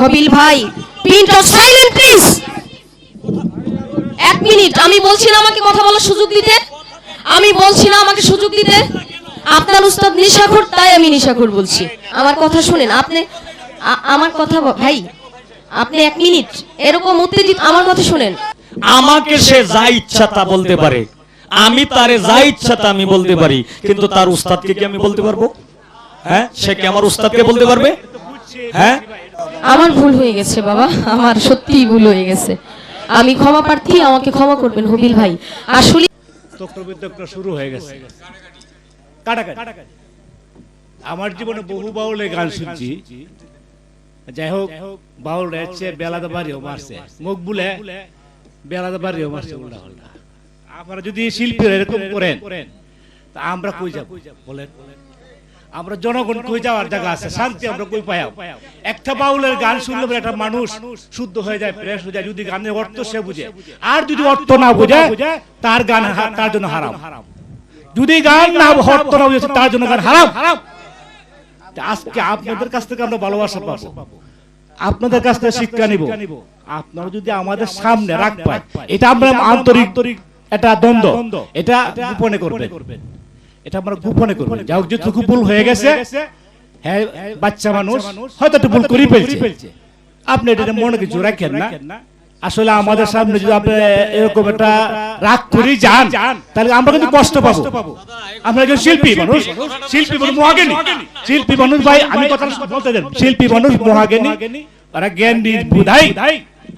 হবিল ভাই off silent, please. এক minute, আমি বলছি না আমাকে কথা বলার সুযোগ দিতে। আমি বলছি না আমাকে সুযোগ দিতে। আপনার উস্তাদ নিশাখর, তাই আমি নিশাখর বলছি। আমার কথা শুনেন, আপনি আমার কথা ভাই, আপনি এক মিনিট। এরকম উত্তেজিত আমার কথা শুনেন। আমাকে সে যা ইচ্ছা তা বলতে পারে। আমি তারে যা ইচ্ছা তা আমি বলতে পারি, কিন্তু তার উস্তাদকে কি আমি বলতে পারব? হ্যাঁ সে কি আমার উস্তাদকে বলতে পারবে? হ্যাঁ আমার ভুল হয়ে গেছে, বাবা। আমার সত্যিই ভুল হয়ে গেছে। আমি ক্ষমা প্রার্থী, আমাকে ক্ষমা করবেন হবিল ভাই। আসলে শুরু হয়ে গেছে। আমার জীবনে বহু বাউলের গান শুনছি। যাই হোক, বাউল হচ্ছে বেলাদা বাড়িও মারছে। মুখ বুলে বেলাদা বাড়িও মারছে উল্টা উল্টা আপনারা যদি শিল্পী এরকম করেন, তা আমরা কই যাব? বলেন। আমরা জনগণ কই যাওয়ার জায়গা আছে? শান্তি আমরা কই পাইও একটা বাউলের গান শুনলে একটা মানুষ শুদ্ধ হয়ে যায় ফ্রেশ হয়ে যায়, যদি গানের অর্থ সে বুঝে। আর যদি অর্থ না বুঝে, তার গান তার জন্য হারাম। যদি গান না, অর্থ না বুঝে, তার জন্য গান হারাম। আজকে আপনাদের কাছ থেকে আমরা ভালোবাসা পাবো। আপনাদের কাছ থেকে শিক্ষা নিব। আপনারা যদি আমাদের সামনে রাখবেন এটা আমরা আন্তরিক একটা দ্বন্দ্ব। এটা গোপনে করবেন। এটা আমরা গোপনে করবেন যাই হোক যেটুকু ভুল হয়ে গেছে হ্যাঁ বাচ্চা মানুষ হয়তো একটু ভুল করে ফেলছে। আপনি এটা মনে কিছু রাখেন না? আসলে আমাদের সামনে যদি আপনি এরকম একটা রাগ করে যান তাহলে আমরা কিন্তু কষ্ট পাবো। আমরা একজন শিল্পী মানুষ। শিল্পী মানুষ। মহাজ্ঞানী শিল্পী মানুষ ভাই আমি কথা বলতে দেন শিল্পী মানুষ মহাজ্ঞানী ওরা জ্ঞান বুধাই।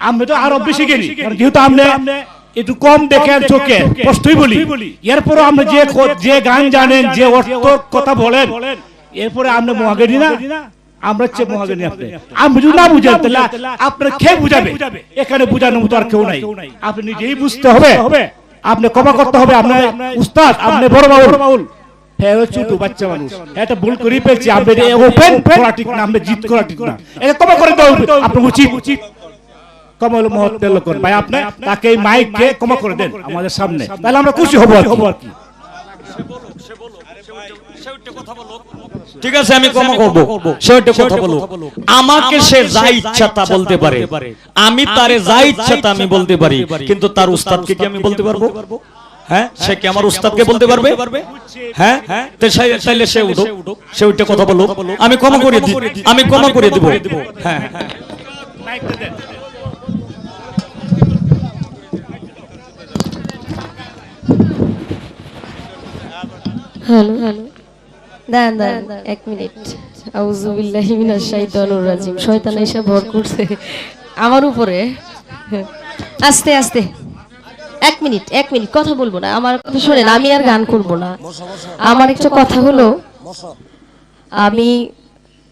আমরা তো আরও বেশি জ্ঞানী। যেহেতু আমরা একটু কম দেখে চোখে কষ্টই বলি। এরপরও আমরা যে যে গান জানেন যে অর্থ কথা বলেন এরপরে আমরা মহাজ্ঞানী না আমরা হচ্ছে মহাজ্ঞানী আপনি আমি যদি না বুঝেন তাহলে আপনার খেয়ে বুঝাবে? এখানে বুঝানোর মতো আর কেউ নাই। আপনি নিজেই বুঝতে হবে। আপনি ক্ষমা করতে হবে আপনার উস্তাদ আপনি বড় বাউল ছোট বাচ্চা মানুষ। এটা ভুল করে ফেলছি আপনি ওপেন করা ঠিক না আপনি জিত করা ঠিক না। এটা ক্ষমা করে দেওয়া আপনার উচিত। উচিত। কমল মহত্বের লোক ভাই আপনি তাকে এই মাইককে ক্ষমা করে দেন আমাদের সামনে। তাহলে আমরা খুশি হব আর কি। ঠিক আছে আমি ক্ষমা করব। সে একটা কথা বলো আমাকে সে যা ইচ্ছা তা বলতে পারে। আমি তারে যা ইচ্ছা তা আমি বলতে পারি কিন্তু তার উস্তাদকে কি আমি বলতে পারব? হ্যাঁ? সে কি আমার উস্তাদকে বলতে পারবে? হ্যাঁ? সে- তাইলে সে উঠো সে উঠে কথা বলো আমি ক্ষমা করে দিই। আমি ক্ষমা করে দিব। হ্যাঁ হ্যাঁ। হ্যালো। হ্যালো। দাঁড়ান দাঁড়ান এক মিনিট। আউযুবিল্লাহি মিনাশ শাইতানির রাজিম। শয়তান এসে ভর করছে। আমার উপরে। আস্তে আস্তে। এক মিনিট এক মিনিট। কথা বলব না। আমার কথা শুনেন আমি আর গান করব না। আমার একটা কথা হলো আমি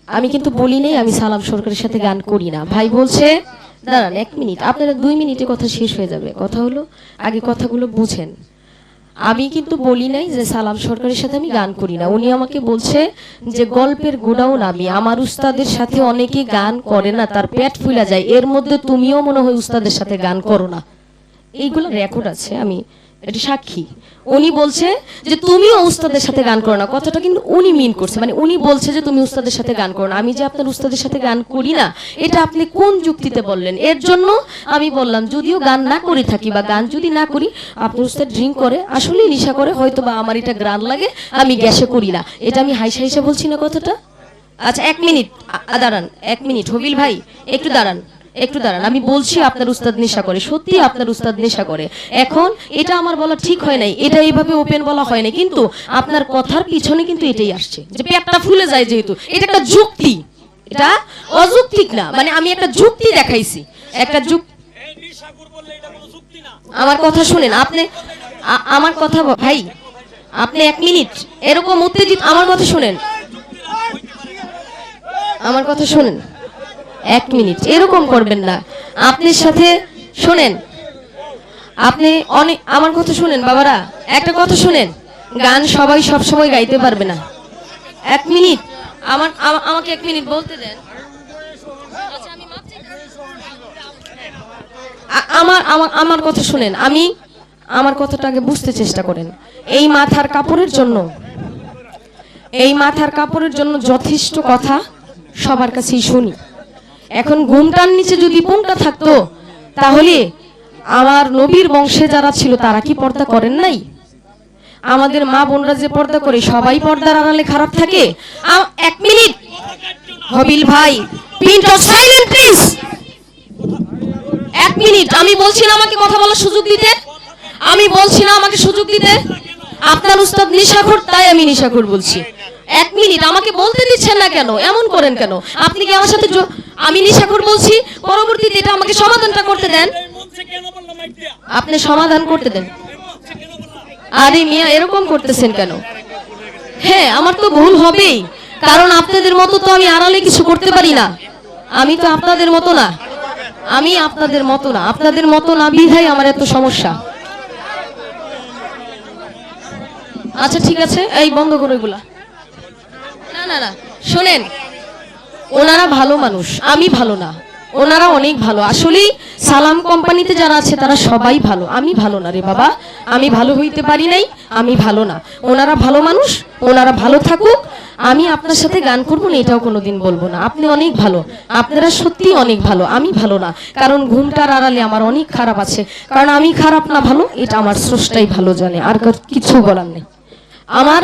আমি কিন্তু বলি নেই আমি সালাম সরকারের সাথে গান করি না। ভাই বলছে দাঁড়ান এক মিনিট। আপনারা দুই মিনিটে কথা শেষ হয়ে যাবে। কথা হলো আগে কথাগুলো বুঝেন। আমি কিন্তু বলি নাই যে সালাম সরকারের সাথে আমি গান করি না। উনি আমাকে বলছে যে গল্পের গোডাউন আমি। আমার উস্তাদের সাথে অনেকে গান করে না, তার পেট ফুলা যায়। এর মধ্যে তুমিও মনে হয় উস্তাদের সাথে গান করো না। এইগুলো রেকর্ড আছে, আমি এটা সাক্ষী। উনি বলছে যে তুমিও উস্তাদের সাথে গান করো না। কথাটা কিন্তু উনি মিন করছে। মানে উনি বলছে যে তুমি উস্তাদের সাথে গান করো না। আমি যে আপনার উস্তাদের সাথে গান করি না, এটা আপনি কোন যুক্তিতে বললেন? এর জন্য আমি বললাম, যদিও গান না করে থাকি বা গান যদি না করি আপনার উস্তাদ ড্রিঙ্ক করে, আসলে নেশা করে হয়তো বা আমার এটা গ্রান লাগে, আমি গ্যাসে করি না। এটা আমি হাইসা হাইসা বলছি না কথাটা? আচ্ছা এক মিনিট। দাঁড়ান, এক মিনিট। হবিল ভাই, একটু দাঁড়ান। একটু দাঁড়ান, আমি বলছি আপনার উস্তাদ নেশা করে, সত্যি আপনার উস্তাদ নেশা করে। এখন এটা আমার বলা ঠিক হয় নাই, এটা এইভাবে ওপেন বলা হয় নাই, কিন্তু আপনার কথার পিছনে কিন্তু এটাই আসছে, যে পেটটা ফুলে যায় যেহেতু, এটা একটা যুক্তি, এটা অযৌক্তিক না মানে আমি একটা যুক্তি দেখাইছি, একটা যুক্তি আমার কথা শুনেন, আপনি আমার কথা ভাই, আপনি এক মিনিট, এরকম উত্তেজিত আমার কথা শুনেন। আমার কথা শুনেন। এক মিনিট। এরকম করবেন না। আপনার সাথে শুনেন। আপনি অনেক আমার কথা শুনেন বাবারা। একটা কথা শুনেন। গান সবাই সব সময় গাইতে পারবে না। এক মিনিট। আমার আমাকে এক মিনিট বলতে দেন। আচ্ছা, আমার আমার আমার কথা শুনেন। আমি আমার কথাটা আগে বুঝতে চেষ্টা করেন। এই মাথার কাপড়ের জন্য। এই মাথার কাপড়ের জন্য যথেষ্ট কথা সবার কাছেই শুনি। এখন ঘুমটার নিচে যদি পোংটা থাকতো, তাহলে আমার নবীর বংশে যারা ছিল, তারা কি পর্দা করেন নাই? আমাদের মা বোনরা যে পর্দা করে, সবাই পর্দার আড়ালে খারাপ থাকে। এক মিনিট। হবিল ভাই পিন্ট অফ সাইলেন্ট প্লিজ এক মিনিট। আমি বলছি না আমাকে কথা বলার সুযোগ দিতে। আমি বলছি না আমাকে সুযোগ দিতে। আপনার উস্তাদ নিশাখর, তাই আমি নিশাখর বলছি। এক মিনিট আমাকে বলতে দিচ্ছেন না কেন? এমন করেন কেন? আপনি কি আমার সাথে আমি নিশাখর বলছি? পরবর্তীতে এটা আমাকে সমাধানটা করতে দেন। আপনি সমাধান করতে দেন। আরে মিয়া, এরকম করতেছেন কেন? হ্যাঁ আমার তো ভুল হবেই। কারণ আপনাদের মতো তো আমি আড়ালে কিছু করতে পারি না। আমি তো আপনাদের মতো না। আমি আপনাদের মতো না। আপনাদের মতো না বিধাই আমার এত সমস্যা। আচ্ছা ঠিক আছে। এই বন্ধ করো এগুলা। শোনেন, ওনারা ভালো মানুষ, আমি ভালো না, ওনারা অনেক ভালো। আসলেই সালাম কোম্পানিতে যারা আছে, তারা সবাই ভালো। আমি ভালো না রে বাবা, আমি ভালো হইতে পারি নাই, আমি ভালো না। ওনারা ভালো মানুষ, ওনারা ভালো থাকুক, আমি আপনার সাথে গান করব না, এটাও কোনোদিন বলব না। আপনি অনেক ভালো, আপনারা সত্যি অনেক ভালো, আমি ভালো না। কারণ ঘুমটার আড়ালে আমার অনেক খারাপ আছে। কারণ আমি খারাপ না ভালো, এটা আমার স্রষ্টাই ভালো জানে, আর কিছু বলার নেই। আমার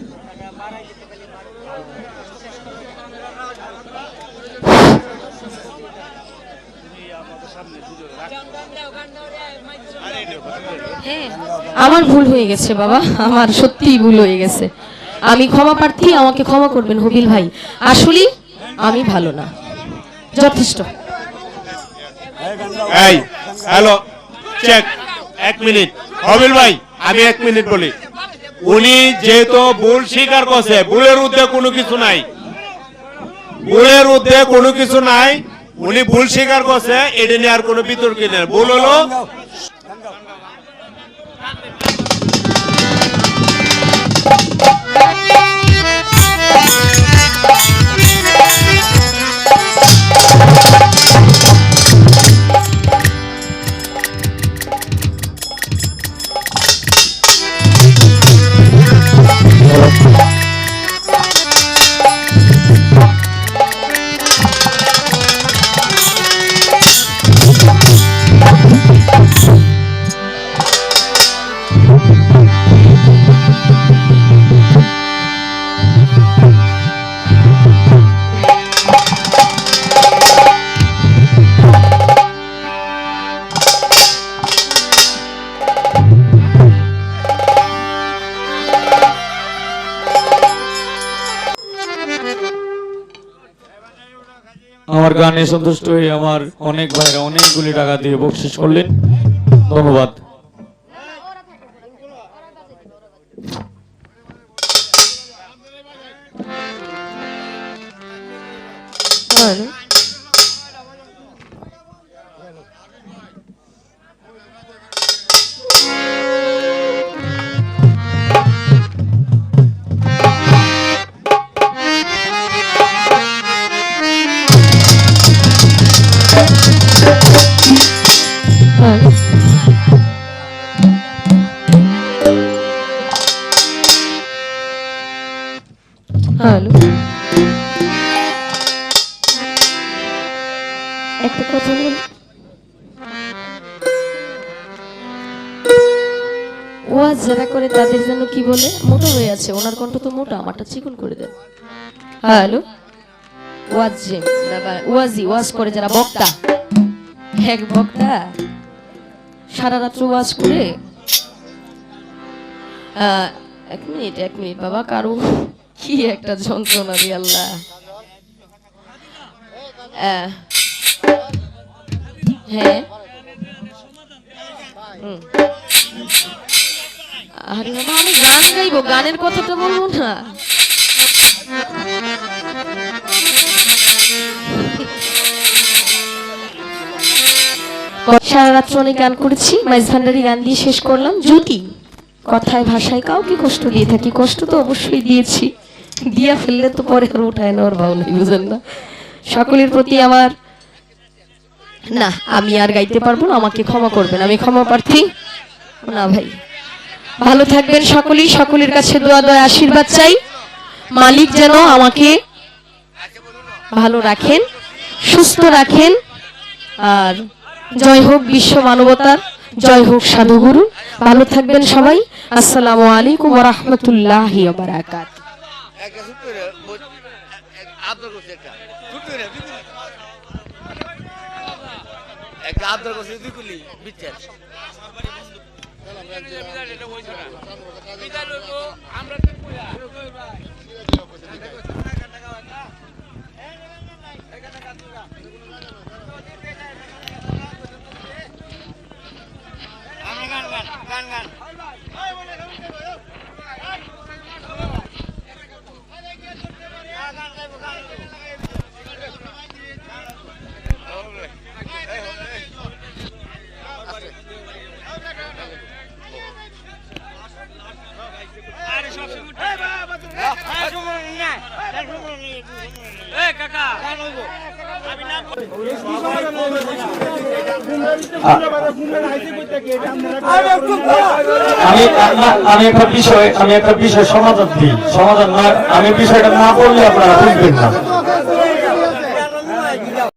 আমার ভুল হয়ে গেছে, বাবা। আমার সত্যিই ভুল হয়ে গেছে। আমি ক্ষমা প্রার্থী, আমাকে ক্ষমা করবেন হবিল ভাই। আসলে আমি ভালো না। যথেষ্ট। এই, হ্যালো এক মিনিট। হবিল ভাই, আমি এক মিনিট বলি। যেহেতু ভুল ভুলের কোনো কিছু নাই। ভুলের উদ্যোগ কোনো কিছু নাই। উনি ভুল স্বীকার করছে এটা নিয়ে আর কোনো বিতর্ক নেই। ভুল হলো আমার গানে সন্তুষ্ট হয়ে আমার অনেক ভাইরা অনেকগুলি টাকা দিয়ে বকশিস করলেন। ধন্যবাদ। হ্যালো হ্যালো একটা কথা বল। ওয়াজ যারা করে তাদের জন্য কি বলে? মোটা হয়ে আছে ওনার কণ্ঠ তো মোটা আমারটা চিকন করে দেন। হ্যালো। ওয়াজ যে ওয়াজি ওয়াজ করে যারা বক্তা। এক বক্তা সারা রাত্র ওয়াজ করে এক মিনিট এক মিনিট বাবা কারও কি একটা যন্ত্রণা রে আল্লাহ। হ্যাঁ। হুম। আরে বাবা, আমি গান গাইবো, গানের কথাটা বলব না। সারা রাত্র অনেক গান করেছি, মাইজ ভান্ডারি গান দিয়ে শেষ করলাম। যদি কথায় ভাষায় কাউকে কষ্ট দিয়ে থাকি, কষ্ট তো অবশ্যই দিয়েছি। দিয়া ফেললে তো পরে আর উঠায় নেওয়ার ভাব নেই বুঝেন না? সকলের প্রতি আমার, না, আমি আর গাইতে পারব না, আমাকে ক্ষমা করবেন, আমি ক্ষমা প্রার্থী। না ভাই। ভালো থাকবেন সকলেই, সকলের কাছে দোয়া দোয়া, আশীর্বাদ চাই। মালিক যেন আমাকে ভালো রাখেন, সুস্থ রাখেন, আর জয় হোক বিশ্ব মানবতার, জয় হোক সাধুগুরু। ভালো থাকবেন সবাই। আসসালামু আলাইকুম রহমতুল্লাহ বারাকাত একটা ছোট্ট আদর করছে একটা। ছোট্ট। একটা আদর করছে দুই কুলি বিচ্ছেদ। আমি আমি একটা বিষয়, আমি একটা বিষয় সমাধান দিই। সমাধান না, আমি বিষয়টা না বললে আপনারা বুঝবেন না।